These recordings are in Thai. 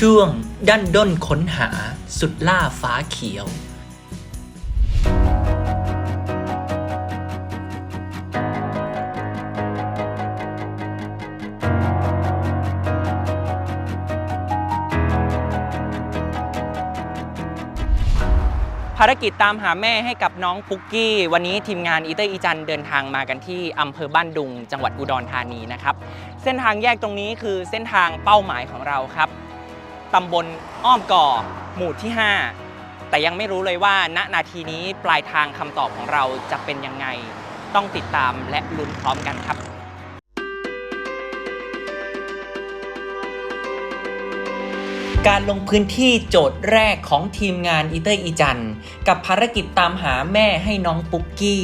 ช่วงดันด้นค้นหาสุดล่าฟ้าเขียว ภารกิจตามหาแม่ให้กับน้องปุกกี้ วันนี้ทีมงานอีเตอร์อีจันเดินทางมากันที่อำเภอบ้านดุง จังหวัดอุดรธานีนะครับ เส้นทางแยกตรงนี้คือเส้นทางเป้าหมายของเราครับ ตำบลอ้อมก่อ หมู่ที่ 5 แต่ยังไม่รู้เลยว่าณนาทีนี้ปลายทางคำตอบของเราจะเป็นยังไง ต้องติดตามและลุ้นพร้อมกันครับการลงพื้นที่โจทย์แรกของทีมงานอีเตอร์อีจัน กับภารกิจตามหาแม่ให้น้องปุ๊กกี้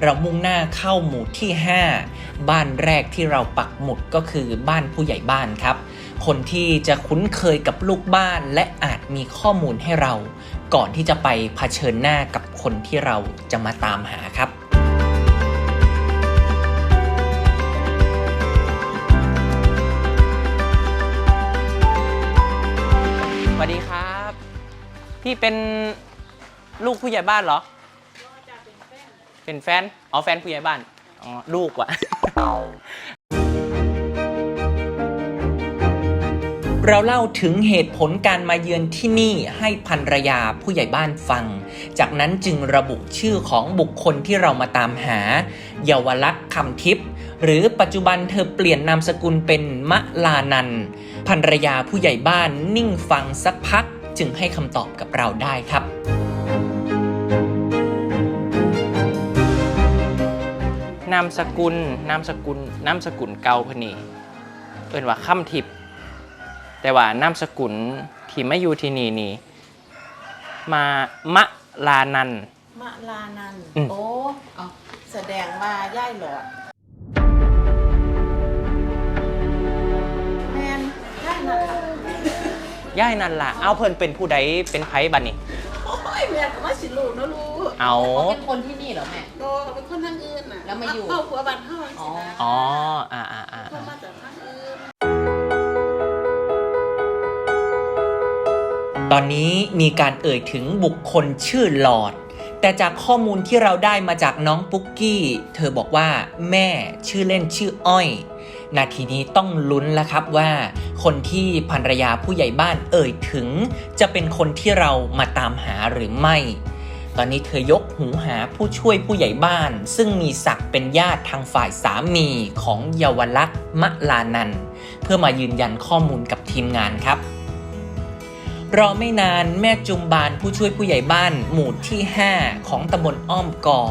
เรามุ่งหน้าเข้าหมู่ที่ 5 บ้านแรกที่เราปักหมุดก็คือบ้านผู้ใหญ่บ้านครับ คนที่จะคุ้นเคยกับลูกบ้านและอาจมีข้อมูลให้เรา ก่อนที่จะไปเผชิญหน้ากับคนที่เราจะมาตามหาครับสวัสดีครับ พี่เป็นลูกผู้ใหญ่บ้านเหรอ เป็นแฟน อ๋อแฟนผู้ใหญ่บ้าน อ๋อลูกว่ะ เราเล่าถึงเหตุผลการมาเยือนที่นี่ให้ภรรยาผู้ใหญ่บ้านฟัง จากนั้นจึงระบุชื่อของบุคคลที่เรามาตามหา เยาวลักษณ์คำทิพย์หรือปัจจุบันเธอเปลี่ยนนามสกุลเป็นมะลานันภรรยาผู้ใหญ่บ้านนิ่งฟังสักพักจึงให้คำตอบกับเราได้ครับนามสกุลนามสกุลนามสกุลเกาพนีเอิ้นว่าค่ำทิพย์ แต่ว่านามสกุลที่มาอยู่ที่นี่นี่มามะลานัน มะลานัน อืม โอ้เอาแสดงว่าย่ายหลอด แมนย่ายนั่นล่ะย่ายนั่นล่ะ เอาเพิ่นเป็นผู้ใดเป็นไผบัดนี้ โอ้ยแมนก็มาสิลูกนะลูกเอา เขาเป็นคนที่นี่เหรอแม่โตเขาเป็นคนทางอื่นน่ะแล้วมาอยู่ เข้าหัวบ้านเข้าสินะอ๋อ อ่าอ่าอ่า เข้ามา ตอนนี้มีการเอ่ยถึงบุคคลชื่อหลอด แต่จากข้อมูลที่เราได้มาจากน้องปุ๊กกี้ เธอบอกว่าแม่ชื่อเล่นชื่ออ้อย นาทีนี้ต้องลุ้นแล้วครับว่า คนที่ภรรยาผู้ใหญ่บ้านเอ่ยถึง จะเป็นคนที่เรามาตามหาหรือไม่ ตอนนี้เธอยกหูหาผู้ช่วยผู้ใหญ่บ้าน ซึ่งมีศักดิ์เป็นญาติทางฝ่ายสามีของเยาวลักษณ์มะลานัน เพื่อมายืนยันข้อมูลกับทีมงานครับ รอไม่นานแม่จุมบานผู้ช่วยผู้ใหญ่บ้านหมู่ที่ 5 ของตำบลอ้อมกอ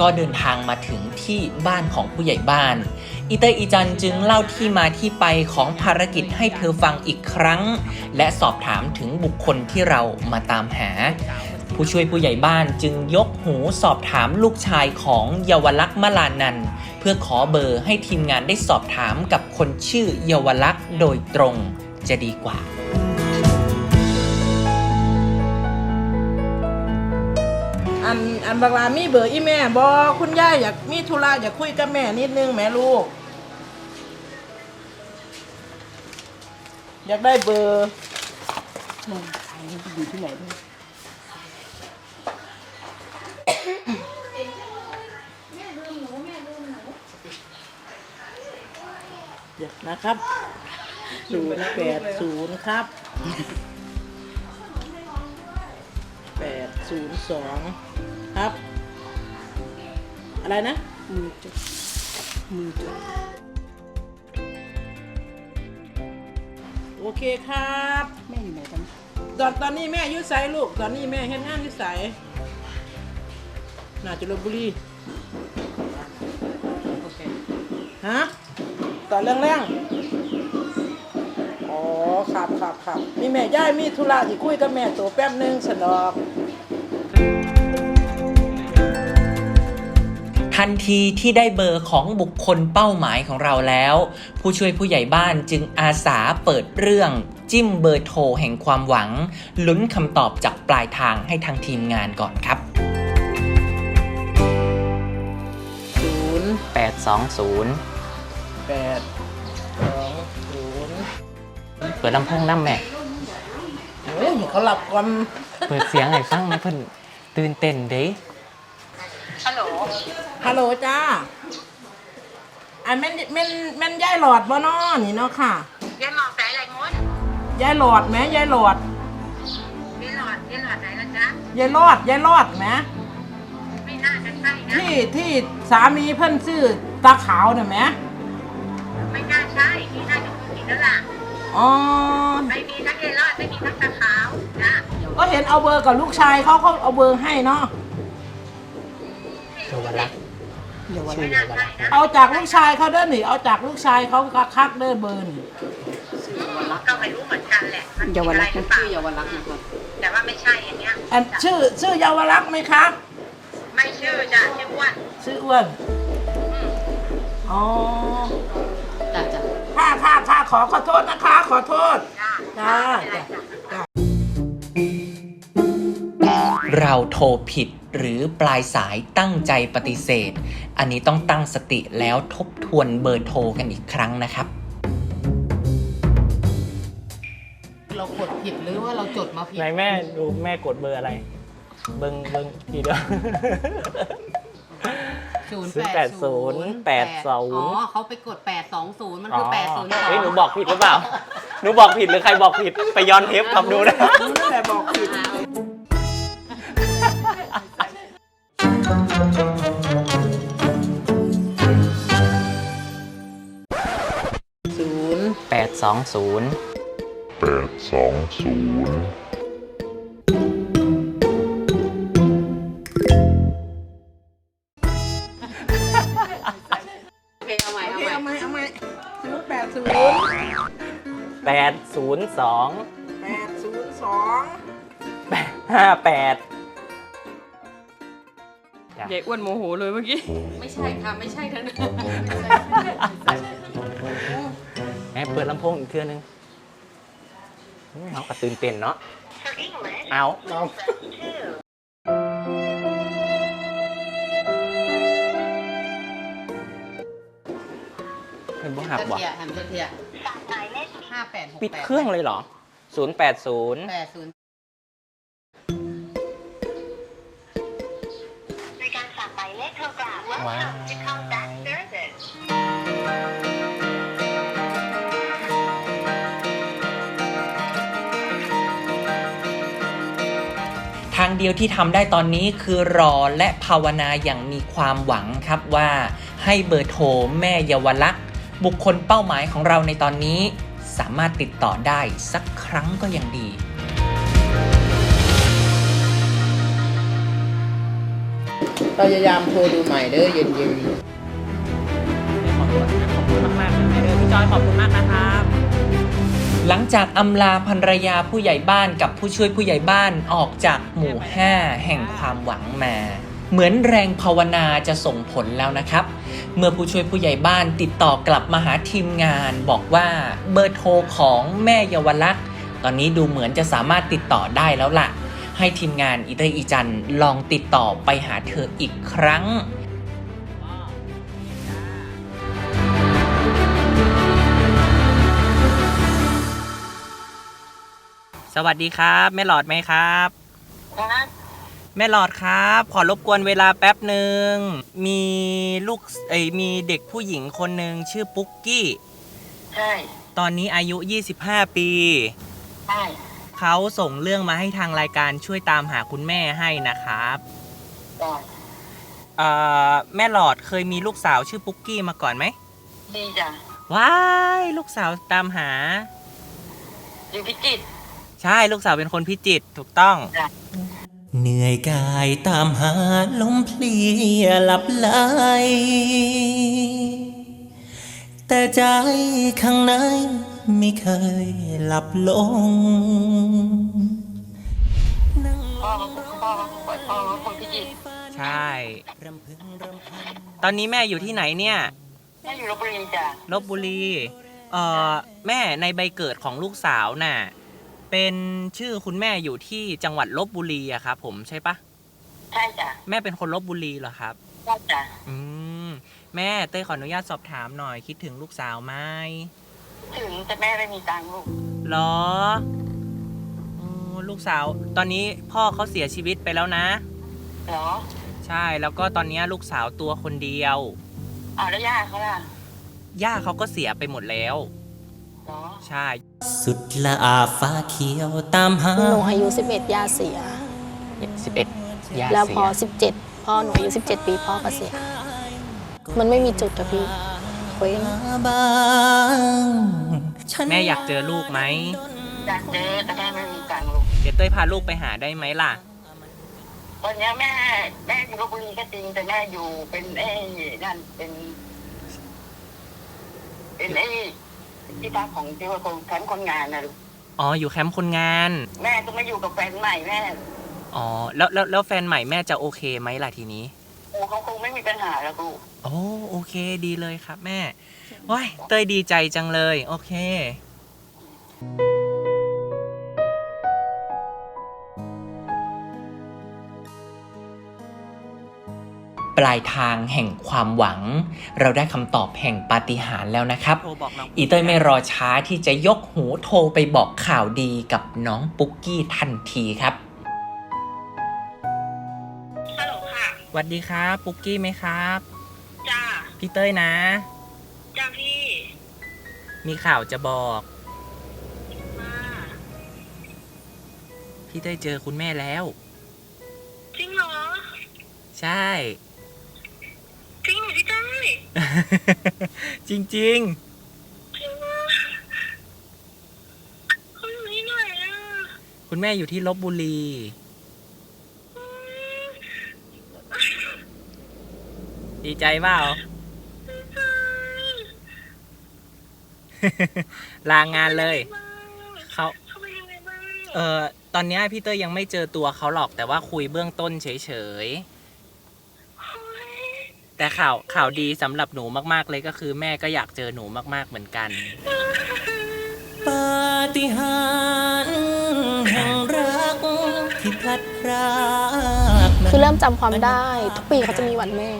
ก็เดินทางมาถึงที่บ้านของผู้ใหญ่บ้าน อีเตอร์อีจันจึงเล่าที่มาที่ไปของภารกิจให้เธอฟังอีกครั้ง และสอบถามถึงบุคคลที่เรามาตามหา ผู้ช่วยผู้ใหญ่บ้านจึงยกหูสอบถามลูกชายของเยาวลักษณ์มลานันเพื่อขอเบอร์ให้ทีมงานได้สอบถามกับคนชื่อเยาวลักษณ์โดยตรงจะดีกว่า อันอันบักลามีเบอร์อีแม่บอคุณย่าอยากมีธุระอยากคุยกับแม่นิดนึงแม่ลูก อยากได้เบอร์อยู่ที่ไหนด้วยเดี๋ยวนะครับศูนย์แปดศูนย์ครับ ศูนย์สองครับ อะไรนะมือจุดมือจุดโอเคครับแม่อยู่ไหนกันตอนตอนนี้แม่อยุ่ไสลูก ตอนนี้แม่เฮ็ดงานอยุ่ไสน่าจะลบบุรีโอเคฮะตอนแรงๆอ๋อครับครับครับมีแม่ย่ายมีธุระที่คุยกับแม่ตัวแป๊บหนึงสนอก นทีที่ได้เบอร์ของบุคคลเป้าหมายของเราแล้ว ผู้ช่วยผู้ใหญ่บ้านจึงอาสาเปิดเรื่อง จิ้มเบอร์โทรแห่งความหวัง ลุ้นคำตอบจากปลายทางให้ทางทีมงานก่อนครับศูนย์820 แปดสองศูนย์เปิดลำโพงน้ำแม่คโอ้ยเขาหลับก่อนเปิดเสียงให้ฟังนะเพิ่นตื่นเต้นเด้ฮัลโหล จ้าอันแม่นแม่นแม่นยายหลอดบ่น้อนี่เนาะค่ะยายหลอดสายอะไรงดยายหลอดไหมยายหลอดยายหลอดยายหลอดไหนละจ๊ะยายรอดยายรอดไหมไม่น่าจะใช่นะที่ที่สามีเพิ่นซื้อตาขาวน่ะไหมไม่น่าใช่ที่น่าจะพูดผิดแล้วล่ะอ๋อไม่มีทั้งยายหลอดไม่มีทั้งตะขาวจ้ะก็เห็นเอาเบอร์กับลูกชายเขาเขาเอาเบอร์ให้เนาะ เยาวรักษณ์ชื่อไม่เยาน่าวรัใช่กษณ์นะเอาจากลูกชายเขาเด้อหนิเอาจากลูกชายเขาคักๆเด้อเบอร์นี่ก็ไม่รู้เหมือนกันแหละมันเยาวอะไรรักษณ์หรือเปล่าชื่อเยาวรักษณ์นะครับแต่ว่าไม่ใช่อย่างเงี้ยอันชื่อชื่อเยาวรักษณ์ไหมครับไม่ชื่อจ้ะชื่ออ้วนชื่ออ้วนอ๋อจ้ะจ้ะค่ะค่ะค่ะขอขอโทษนะคะ ขอโทษจ้ะจ้าไม่เป็นไรจ้ะ เราโทรผิดหรือปลายสายตั้งใจปฏิเสธ อันนี้ต้องตั้งสติแล้วทบทวนเบอร์โทรกันอีกครั้งนะครับ เรากดผิดหรือว่าเราจดมาผิดไหนแม่ดูแม่กดเบอร์อะไร เบิ่งเบิ่งกี่เด้อศูนย์ศูนย์แปแปดดศูศูนนย์ย์แปดสอง อ๋อเขาไปกดแปดสองศูนย์มันคือแปดศูนย์สองเฮ้ยหนูบอกผิดหรือเปล่า หนูบอกผิดหรือใครบอกผิดไปย้อนเทปกลับดูนะ นั่นแหละบอกผิด ศูนย์แปดสองศูนย์แปดสองศูนย์โอเคเอาใหม่โอเอาเคใหม่เอาไหมเอาไหมศูนย์แปดศูนย์แปดศูนย์สองแปดศูนย์สองแปดห้าแปด ยายอ้วนโมโหเลยเมื่อกี้ ไม่ใช่ค่ะ ไม่ใช่ทั้งนั้นแม่เปิดลำโพงอีกเครื่องนึงอืมเอากระตื่นเต้นเนาะ For English เอาเอาเป็นบุหักบ่เทียแฮมเทียหมายเลขห้าแปดหกปิดเครื่องเลยเหรอศูนย์แปดศูนย์ กลับ Welcome to Combat service ทางเดียวที่ทำได้ตอนนี้คือรอและภาวนาอย่างมีความหวังครับว่าให้เบอร์โทรแม่เยาวลักษณ์บุคคลเป้าหมายของเราในตอนนี้ สามารถติดต่อได้สักครั้งก็ยังดี พยายามโทรดูใหม่เด้อเย็นขอบคุณมากๆเลยเด้อพี่จอยขอบคุณมากนะครับ หลังจากอำลาภรรยาผู้ใหญ่บ้านกับผู้ช่วยผู้ใหญ่บ้านออกจากหมู่ 5 แห่งความหวังมา เหมือนแรงภาวนาจะส่งผลแล้วนะครับ เมื่อผู้ช่วยผู้ใหญ่บ้านติดต่อกลับมาหาทีมงานบอกว่าเบอร์โทรของแม่เยาวลักษณ์ตอนนี้ดูเหมือนจะสามารถติดต่อได้แล้วล่ะ ให้ทีมงานอีเตอร์อีจันลองติดต่อไปหาเธออีกครั้งสวัสดีครับ แม่หลอดไหมครับครับ แม่หลอดครับ ขอรบกวนเวลาแป๊บหนึ่งมีลูกเอ้ยมีเด็กผู้หญิงคนหนึ่งชื่อปุ๊กกี้ ใช่ ตอนนี้อายุ 25 ปี ใช่ เขาส่งเรื่องมาให้ทางรายการช่วยตามหาคุณแม่ให้นะครับจ้ะเอ่อแม่หลอดเคยมีลูกสาวชื่อปุ๊กกี้มาก่อนไหมดีจ้ะว้ายลูกสาวตามหา อยู่พิจิตร ใช่ลูกสาวเป็นคนพิจิตรถูกต้อง เหนื่อยกายตามหาลมเพลียหลับไหล แต่ใจข้างในไม่เคยหลับลงพ่อเขาพ่อเขาป่วยพ่อเขาคนพิจิตรใช่ ตอนนี้แม่อยู่ที่ไหนเนี่ยแม่อยู่ลบบุรีจ้ะลบบุรี เอ่อ แม่ในใบเกิดของลูกสาวน่ะ เป็นชื่อคุณแม่อยู่ที่จังหวัดลบบุรีอะครับผมใช่ปะใช่จ้ะแม่เป็นคนลบบุรีเหรอครับใช่จ้ะอืม แม่เต้ยขออนุญาตสอบถามหน่อยคิดถึงลูกสาวไหมถึงแต่แม่ไม่มีตังค์ลูกเหรออืมลูกสาว ตอนนี้พ่อเขาเสียชีวิตไปแล้วนะ เหรอใช่แล้วก็ตอนนี้ลูกสาวตัวคนเดียว อ้าวแล้วย่าเขาล่ะย่าเขาก็เสียไปหมดแล้ว เหรอ ใช่ สุดละอาฟ้าเขียวตามหา หนูอายุ 11ย่าเสีย 11ย่าแล้วเสีพอย17 พ่อหนูอายุ 17 ปีพ่อก็เสีย มันไม่มีจุดอะพี่เคว้งแม่อยากเจอลูกไหมอยากเจอแต่แม่ไม่มีตังค์ลูกเดี๋ยวเต้ยพาลูกไปหาได้ไหมล่ะวันเนี้ยแม่แม่อยู่ลบบุรีก็จริงแต่แม่อยู่เป็นไอ้นั่นเป็น เป็นไอ้ที่พักของที่ว่าคนแคมป์คนงานนะลูกอ๋ออยู่แคมป์คนงาน แม่ก็ไม่อยู่กับแฟนใหม่แม่อ๋อแล้วแล้วแล้วแฟนใหม่แม่จะโอเคไหมล่ะทีนี้ โอ้เขาคงไม่มีปัญหาแล้วลูกโอ้โอเคดีเลยครับแม่ว้ายเต้ยดีใจจังเลย โอเค ปลายทางแห่งความหวัง เราได้คำตอบแห่งปาฏิหาริย์แล้วนะครับ โทรบอกน้องอีเต้ยไม่รอช้าที่จะยกหูโทรไปบอกข่าวดีกับน้องปุ๊กกี้ทันทีครับ วัสดีครับ ปุ๊กกี้ไหมครับ จ้าพี่เต้ยนะ จ้าพี่มีข่าวจะบอก มาพี่เต้ยเจอคุณแม่แล้ว จริงเหรอ ใช่ จริงเหรอพี่เต้ยจริง จริงเหรอเขาอยู่ที่ไหนอะๆ คุณแม่อยู่ที่ลบบุรี ดีใจเปล่าลางานเลย เขา เขาเป็นยังไงบ้างเออตอนเนี้ยพี่เต้ยยังไม่เจอตัวเขาหรอกแต่ว่าคุยเบื้องต้นเฉยๆ แต่ข่าวข่าวดีสำหรับหนูมากๆเลยก็คือแม่ก็อยากเจอหนูมากๆเหมือนกัน ปาฏิหาริย์แห่งรัก ที่พลัดพรากคือเริ่มจำความได้ ทุกปีเขาจะมีวันแม่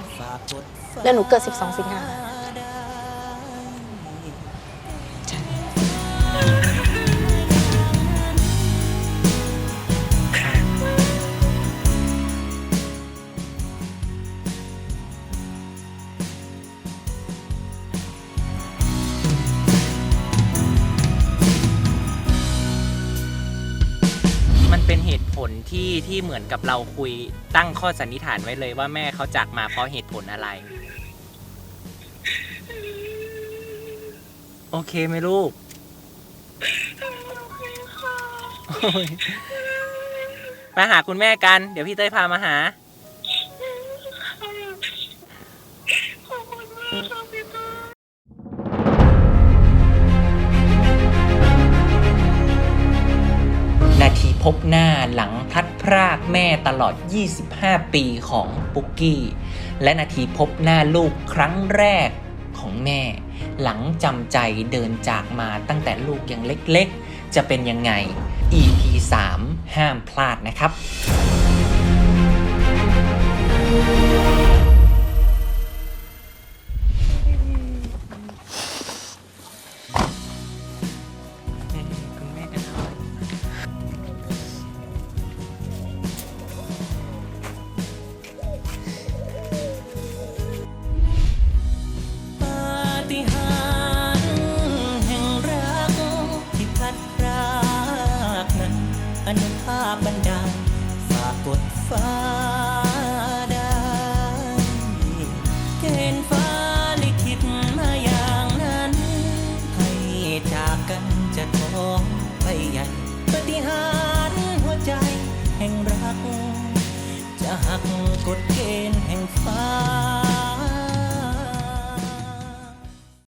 แล้วหนูเกิด 12 สิงหา ที่ที่เหมือนกับเราคุยตั้งข้อสันนิษฐานไว้เลยว่าแม่เขาจากมาเพราะเหตุผลอะไร โอเคไหมลูกโอ้ยมาหาคุณแม่กัน เดี๋ยวพี่เต้ยพามาหา พบหน้าหลังพลัดพรากแม่ตลอด 25 ปีของปุ๊กกี้ และนาทีพบหน้าลูกครั้งแรกของแม่ หลังจำใจเดินจากมาตั้งแต่ลูกยังเล็กๆ จะเป็นยังไง EP 3 ห้ามพลาดนะครับ อนุภาพบันดาลฝากกดฟ้า